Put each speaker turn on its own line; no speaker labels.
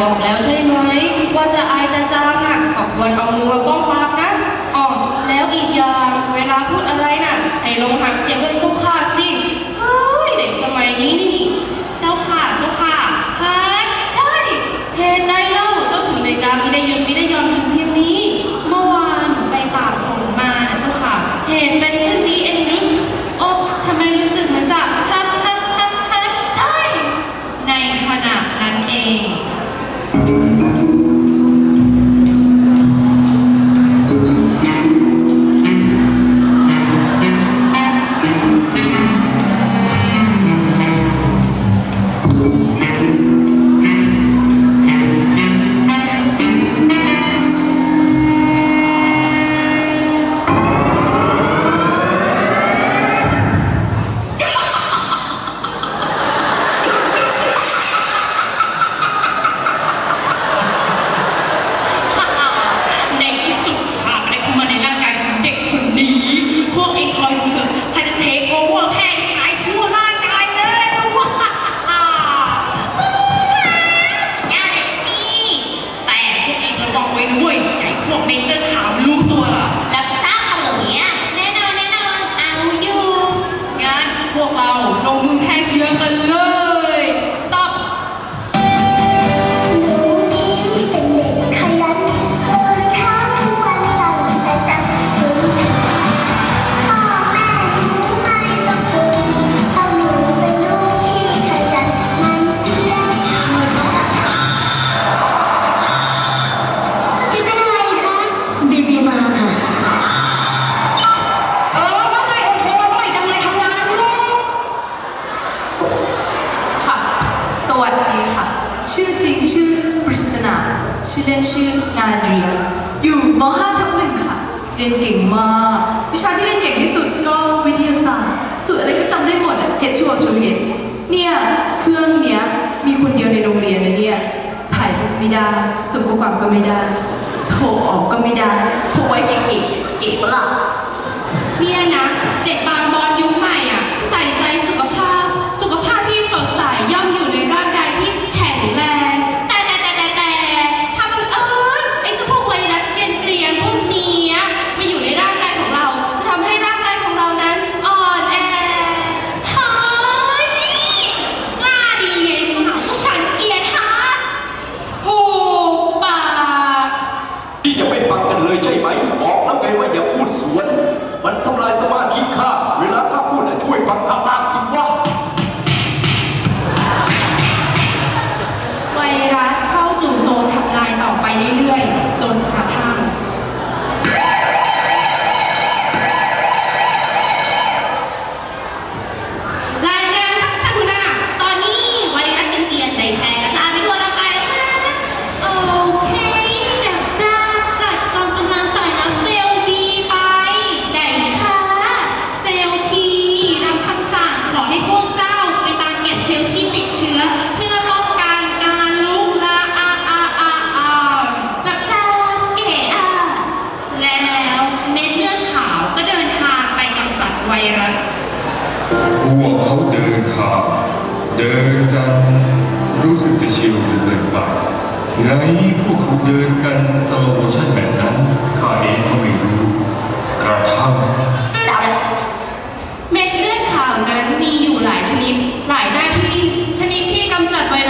บอกแล้วใช่ไหมว่าจะอายจะจางอะก็ควรเอามือมาป้อง นะว้ยไอ้พวกเบเกอร์ขาวรู้ตัวเหรอ ชื่อ
จริง
ชื่อปริศนาชื่อเล่นชื่อนาเดีย อยู่ม .5 ทับหนึ่งค่ะ เรียนเก่งมาก วิชาที่เรียนเก่งที่สุดก็วิทยาศาสตร์สุดอะไรก็จำได้หมดอะเห็ดชัวร์ชัวเห็ดเนี่ยเครื่องเนี้ยมีคนเดียวในโรงเรียนนะเนี่ยถ่ายไม่ได้ส่งข้อความก็ไม่ได้โทรออกก็ไม่ได้พกไว้เก๋ๆเก๋ปะล่ะ
เนี่ยนะ เด็กบา รัส พวกเขาเดิน
ทาง
เดินกัน รู้สึ
กจะชิลเกินไปไงพวกเขาเดินกันสโลโมชั่นแบบนั้นข้าเองก็ไม่รู้ กระทั่ง
เม็ดเลือดขาวนั้นมีอยู่หลายชนิด หลายหน้าที่ ชนิดที่กำจัดไวรัส